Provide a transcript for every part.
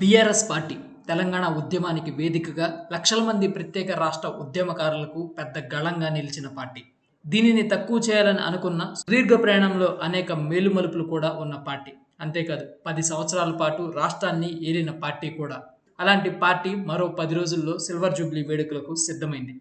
BRS party Telangana ఉద్యమానికి వేదికగా లక్షల మంది ప్రత్యేక రాష్ట్ర ఉద్యమకారులకు పెద్ద గళంగా నిలిచిన పార్టీ. దీనిని తక్కువ చేయాలని అనుకున్న సుదీర్ఘ ప్రయాణంలో అనేక మేలుమలుపులు కూడా ఉన్న పార్టీ. అంతేకాదు పది సంవత్సరాల పాటు రాష్ట్రాన్ని ఏలిన పార్టీ కూడా. అలాంటి పార్టీ మరో పది రోజుల్లో సిల్వర్ జూబ్లీ వేడుకలకు సిద్ధమైంది.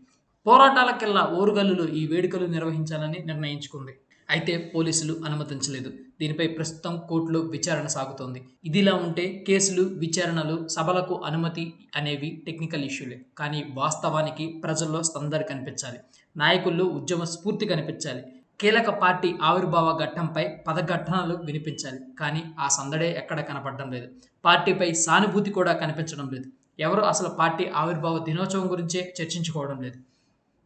పోరాటాలకెల్లా ఓరుగల్లులో ఈ వేడుకలు నిర్వహించాలని నిర్ణయించుకుంది. అయితే పోలీసులు అనుమతించలేదు. దీనిపై ప్రస్తుతం కోర్టులో విచారణ సాగుతోంది. ఇదిలా ఉంటే కేసులు విచారణలు సభలకు అనుమతి అనేవి టెక్నికల్ ఇష్యూలే. కానీ వాస్తవానికి ప్రజల్లో సందడి కనిపించాలి. నాయకుల్లో ఉద్యమ స్ఫూర్తి కనిపించాలి. కీలక పార్టీ ఆవిర్భావ ఘట్టంపై పదఘట్టనలు వినిపించాలి. కానీ ఆ సందడే ఎక్కడ కనపడడం లేదు. పార్టీపై సానుభూతి కూడా కనిపించడం లేదు. ఎవరు అసలు పార్టీ ఆవిర్భావ దినోత్సవం గురించే చర్చించుకోవడం లేదు.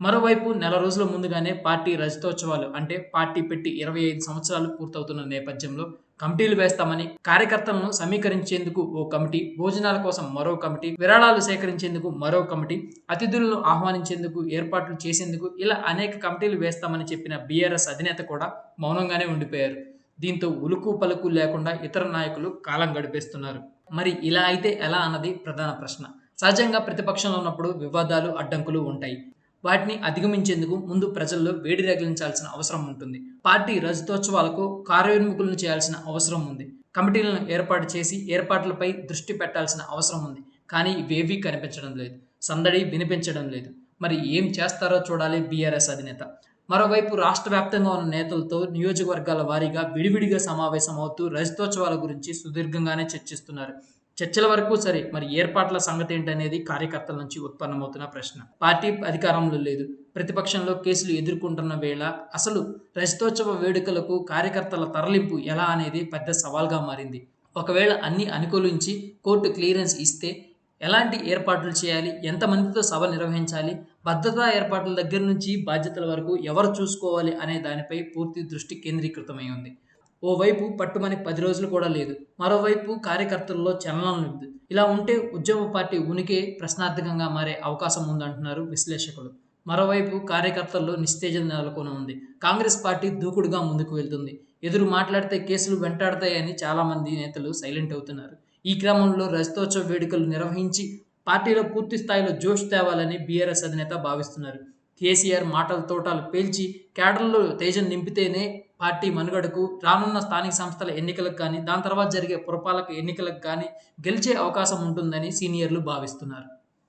మరోవైపు నెల రోజుల ముందుగానే పార్టీ రజతోత్సవాలు అంటే పార్టీ పెట్టి ఇరవై ఐదు సంవత్సరాలు పూర్తవుతున్న నేపథ్యంలో కమిటీలు వేస్తామని కార్యకర్తలను సమీకరించేందుకు ఓ కమిటీ భోజనాల కోసం మరో కమిటీ విరాళాలు సేకరించేందుకు మరో కమిటీ అతిథులను ఆహ్వానించేందుకు ఏర్పాట్లు చేసేందుకు ఇలా అనేక కమిటీలు వేస్తామని చెప్పిన బీఆర్ఎస్ అధినేత కూడా మౌనంగానే ఉండిపోయారు. దీంతో ఉలుకు పలుకు లేకుండా ఇతర నాయకులు కాలం గడిపేస్తున్నారు. మరి ఇలా అయితే ఎలా అన్నది ప్రధాన ప్రశ్న. సహజంగా ప్రతిపక్షంలో ఉన్నప్పుడు వివాదాలు అడ్డంకులు ఉంటాయి. వాటిని అధిగమించేందుకు ముందు ప్రజల్లో వేడి రగిలించాల్సిన అవసరం ఉంటుంది. పార్టీ రజతోత్సవాలకు కార్యోన్ముఖులను చేయాల్సిన అవసరం ఉంది. కమిటీలను ఏర్పాటు చేసి ఏర్పాట్లపై దృష్టి పెట్టాల్సిన అవసరం ఉంది. కానీ ఇవేవీ కనిపించడం లేదు. సందడి వినిపించడం లేదు. మరి ఏం చేస్తారో చూడాలి బీఆర్ఎస్ అధినేత. మరోవైపు రాష్ట్ర వ్యాప్తంగా ఉన్న నేతలతో నియోజకవర్గాల వారీగా విడివిడిగా సమావేశం అవుతూ రజతోత్సవాల గురించి సుదీర్ఘంగానే చర్చిస్తున్నారు. చర్చల వరకు సరే మరి ఏర్పాట్ల సంగతి ఏంటనేది కార్యకర్తల నుంచి ఉత్పన్నమవుతున్న ప్రశ్న. పార్టీ అధికారంలో లేదు. ప్రతిపక్షంలో కేసులు ఎదుర్కొంటున్న వేళ అసలు రజతోత్సవ వేడుకలకు కార్యకర్తల తరలింపు ఎలా అనేది పెద్ద సవాల్గా మారింది. ఒకవేళ అన్ని అనుకూలించి కోర్టు క్లియరెన్స్ ఇస్తే ఎలాంటి ఏర్పాట్లు చేయాలి? ఎంతమందితో సభ నిర్వహించాలి? భద్రతా ఏర్పాట్ల దగ్గర నుంచి బాధ్యతల వరకు ఎవరు చూసుకోవాలి అనే దానిపై పూర్తి దృష్టి కేంద్రీకృతమై ఉంది. ఓవైపు పట్టుమని పది రోజులు కూడా లేదు. మరోవైపు కార్యకర్తల్లో చలనం లేదు. ఇలా ఉంటే ఉద్యమ పార్టీ ఉనికి ప్రశ్నార్థకంగా మారే అవకాశం ఉందంటున్నారు విశ్లేషకులు. మరోవైపు కార్యకర్తల్లో నిస్తేజం నెలకొని ఉంది. కాంగ్రెస్ పార్టీ దూకుడుగా ముందుకు వెళ్తుంది. ఎదురు మాట్లాడితే కేసులు వెంటాడతాయని చాలామంది నేతలు సైలెంట్ అవుతున్నారు. ఈ క్రమంలో రజతోత్సవ వేడుకలు నిర్వహించి పార్టీలో పూర్తి స్థాయిలో జోష్ తేవాలని బీఆర్ఎస్ అధినేత భావిస్తున్నారు. కేసీఆర్ మాటల తోటాలు పేల్చి కేడర్లో తేజం నింపితేనే పార్టీ మనుగడకు రానున్న స్థానిక సంస్థల ఎన్నికలకు కానీ దాని తర్వాత జరిగే పురపాలక ఎన్నికలకు కానీ గెలిచే అవకాశం ఉంటుందని సీనియర్లు భావిస్తున్నారు.